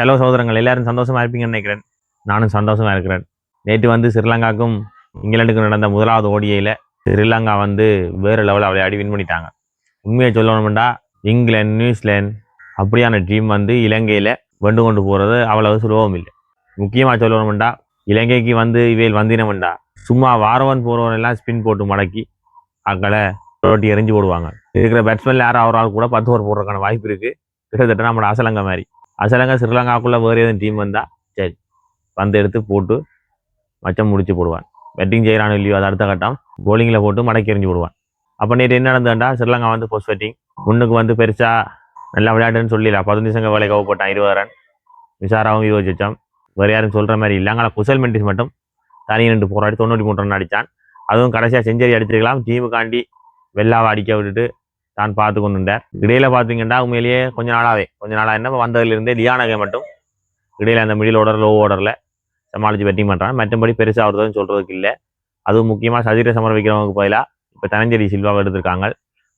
Hello சகோதரங்கள் எல்லாரும் சந்தோஷமாக இருப்பீங்கன்னு நினைக்கிறேன். நானும் சந்தோஷமாக இருக்கிறேன். நேற்று வந்து ஸ்ரீலங்காவுக்கும் இங்கிலாந்துக்கும் நடந்த முதலாவது ஓடியையில் ஸ்ரீலங்கா வந்து வேறு லெவலில் விளையாடி வின் பண்ணிட்டாங்க. உண்மையை சொல்லணும்டா இங்கிலாந்து நியூசிலாந்து அப்படியான டீம் வந்து இலங்கையில் வெண்டு கொண்டு போகிறது அவ்வளவு சுலபம் இல்லை. முக்கியமாக சொல்லணும்டா இலங்கைக்கு வந்து இவையில் வந்தினம்டா சும்மா வாரவன் போகிறவன் எல்லாம் ஸ்பின் போட்டு மடக்கி அக்களை ரொட்டி எரிஞ்சு போடுவாங்க. இருக்கிற பேட்ஸ்மேன் யாரும் அவர் கூட பத்து ஓவர் போடுறதுக்கான வாய்ப்பு இருக்குது கிட்டத்தட்ட நம்மளோட அசலங்க மாதிரி. அசலங்கா ஸ்ரீலங்காக்குள்ளே வேறு எதுவும் டீம் வந்தால் சரி பந்து எடுத்து போட்டு மச்சம் முடிச்சு போடுவான். பேட்டிங் செய்கிறானோ இல்லையோ அது அடுத்த கட்டம். போலிங்கில் போட்டு மடக்கி எறிஞ்சு விடுவான் அப்போ நேற்று என்ன நடந்துட்டா ஸ்ரீலங்கா வந்து போஸ்ட் பேட்டிங் முன்னுக்கு வந்து பெருசாக நல்லா விளையாட்டுன்னு சொல்லல பதினஞ்சு சங்க வேலை கவ போட்டான் இருபது ரன். விசாராவும் இருபது வச்சான் வேறு யாரும் சொல்கிற மாதிரி இல்லை. ஆனால் குசல் மெண்டிஸ் மட்டும் தனி ரெண்டு போராடி தொண்ணூற்றி மூணு ரன் அடித்தான் அதுவும் கடைசியாக செஞ்சரி அடிச்சிருக்கலாம். டீமுக்காண்டி வெள்ளாவை அடிக்க விட்டுட்டு தான் பார்த்து கொண்டுட்டார் இடையில பார்த்தீங்கன்னா உண்மையிலேயே கொஞ்ச நாளாவே கொஞ்ச நாளாக என்ன வந்ததுலேருந்தே லியானகை மட்டும் இடையில அந்த மிடில் ஓர்டர் லோ ஓர்டரில் சமாளித்து பெட்டிங் பண்ணுறான் மற்றபடி பெருசாக அவர்தான் சொல்கிறதுக்கு இல்லை. அதுவும் முக்கியமாக சதிர சமர வைக்கிறவங்களுக்கு பதிலாக இப்போ தனஞ்சேரி சில்வாவை எடுத்திருக்காங்க.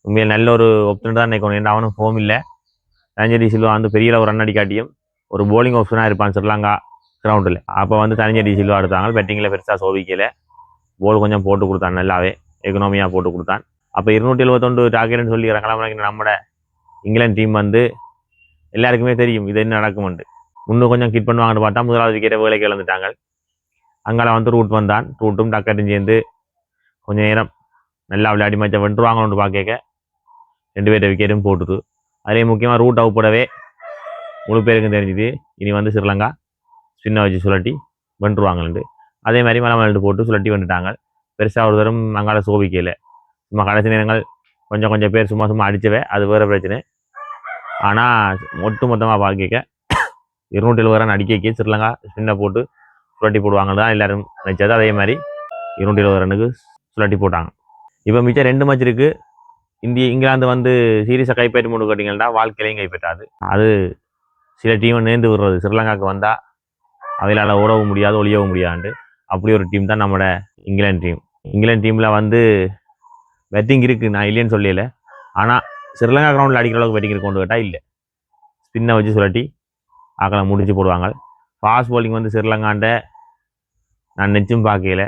உண்மையில் நல்ல ஒரு ஆப்ஷன் தான் நினைக்கணும் ஏன்னா அவனும் ஃபோம் இல்லை. தனஞ்சேரி சில்வா வந்து பெரிய ஒரு ரன் அடிக்காட்டியும் ஒரு போலிங் ஆப்ஷனாக இருப்பான் ஸ்ரீலங்கா கிரவுண்டில் அப்போ வந்து தனஞ்சேரி சில்வா எடுத்தாங்க. பெட்டிங்கில் பெருசாக சோபிக்கல. போல் கொஞ்சம் போட்டு கொடுத்தான். நல்லாவே எக்கனாமியாக போட்டு கொடுத்தான். அப்போ இருநூற்றி எழுபத்தொண்டு டார்கெட்னு சொல்லி இறங்கலாம் நம்மட இங்கிலாந்து டீம் வந்து எல்லாருக்குமே தெரியும் இது என்ன நடக்கும்னு இன்னும் கொஞ்சம் கிட் பண்ணுவாங்கன்னு பார்த்தா முதலாவது விக்கெட்டை வேலைக்கு இழந்துட்டாங்க. அங்கால வந்து ரூட் வந்தான். ரூட்டும் டக்கட்டும் சேர்ந்து கொஞ்சம் நேரம் நல்லா விளையாடி மச்சம் வென்றுவாங்கன்னு பார்க்க ரெண்டு பேர்ட்ட விக்கெட்டும் போட்டுது. அதே முக்கியமாக ரூட் அவுட் போடவே முழு பேருக்கும் தெரிஞ்சுது. இனி வந்து ஸ்ரீலங்கா ஸ்பின்னை வச்சு சுழட்டி வென்றுவாங்கன்ட்டு அதே மாதிரி மலை மலட்டு போட்டு சுழட்டி வந்துட்டாங்க. பெருசாக ஒரு தரம் அங்கால சோபிக்கல. சும்மா கடைசி நேரங்கள் கொஞ்சம் கொஞ்சம் பேர் சும்மா சும்மா அடிச்சவே அது வேறு பிரச்சனை. ஆனால் ஒட்டு மொத்தமாக பார்க்க இருநூற்றி எழுபது ரன் அடிக்க ஸ்ரீலங்கா ஸ்பின்னை போட்டு சுழட்டி போடுவாங்கன்னு தான் எல்லாரும் நினச்சது. அதே மாதிரி இருநூற்றி எழுபது ரன்னுக்கு சுழட்டி போட்டாங்க. இப்போ மிச்சம் ரெண்டு மேட்ச் இருக்குது இந்திய இங்கிலாந்து வந்து சீரியஸாக கைப்பற்றி மூணு கேட்டிங்கன்னா வாழ்க்கையிலையும் கைப்பற்றாது. அது சில டீமை நேர்ந்து விடுறது. ஸ்ரீலங்காவுக்கு வந்தால் அவைகளால் ஓடவும் முடியாது ஒழியவும் முடியாது அப்படி ஒரு டீம் தான் நம்மளோட இங்கிலாந்து டீம் இங்கிலாந்து டீமில் வந்து பேட்டிங் இருக்குது நான் இல்லைன்னு சொல்லல. ஆனால் ஸ்ரீலங்கா கிரவுண்டில் அடிக்கிற அளவுக்கு பேட்டிங் கொண்டு கேட்டால் இல்லை. ஸ்பின்னை வச்சு சுழட்டி ஆக்களை முடிச்சு போடுவாங்க. ஃபாஸ்ட் bowling வந்து ஸ்ரீலங்காண்ட நான் நெச்சும் பார்க்கல.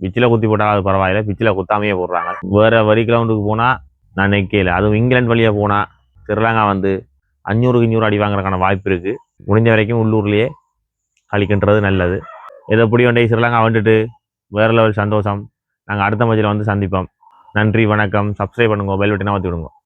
பிச்சில் குத்தி போட்டால் அது பரவாயில்ல. பிச்சில் குத்தாமையே போடுறாங்க. வேறு வரி கிரவுண்டுக்கு போனால் நான் நிற்கல அதுவும் இங்கிலாந்து வழியாக போனால் ஸ்ரீலங்கா வந்து அஞ்சூறுக்கு அஞ்சூறு அடி வாங்குறதுக்கான வாய்ப்பு இருக்குது முடிஞ்ச வரைக்கும் உள்ளூர்லேயே கழிக்கின்றது நல்லது. எதை எப்படி ஒன்றை ஸ்ரீலங்கா வந்துட்டு வேறு லெவல் சந்தோஷம். நாங்கள் அடுத்த மச்சில் வந்து சந்திப்போம். நன்றி வணக்கம். சப்ஸ்கிரைப் பண்ணுங்க பெல் பட்டனை மாற்றி விடுங்க.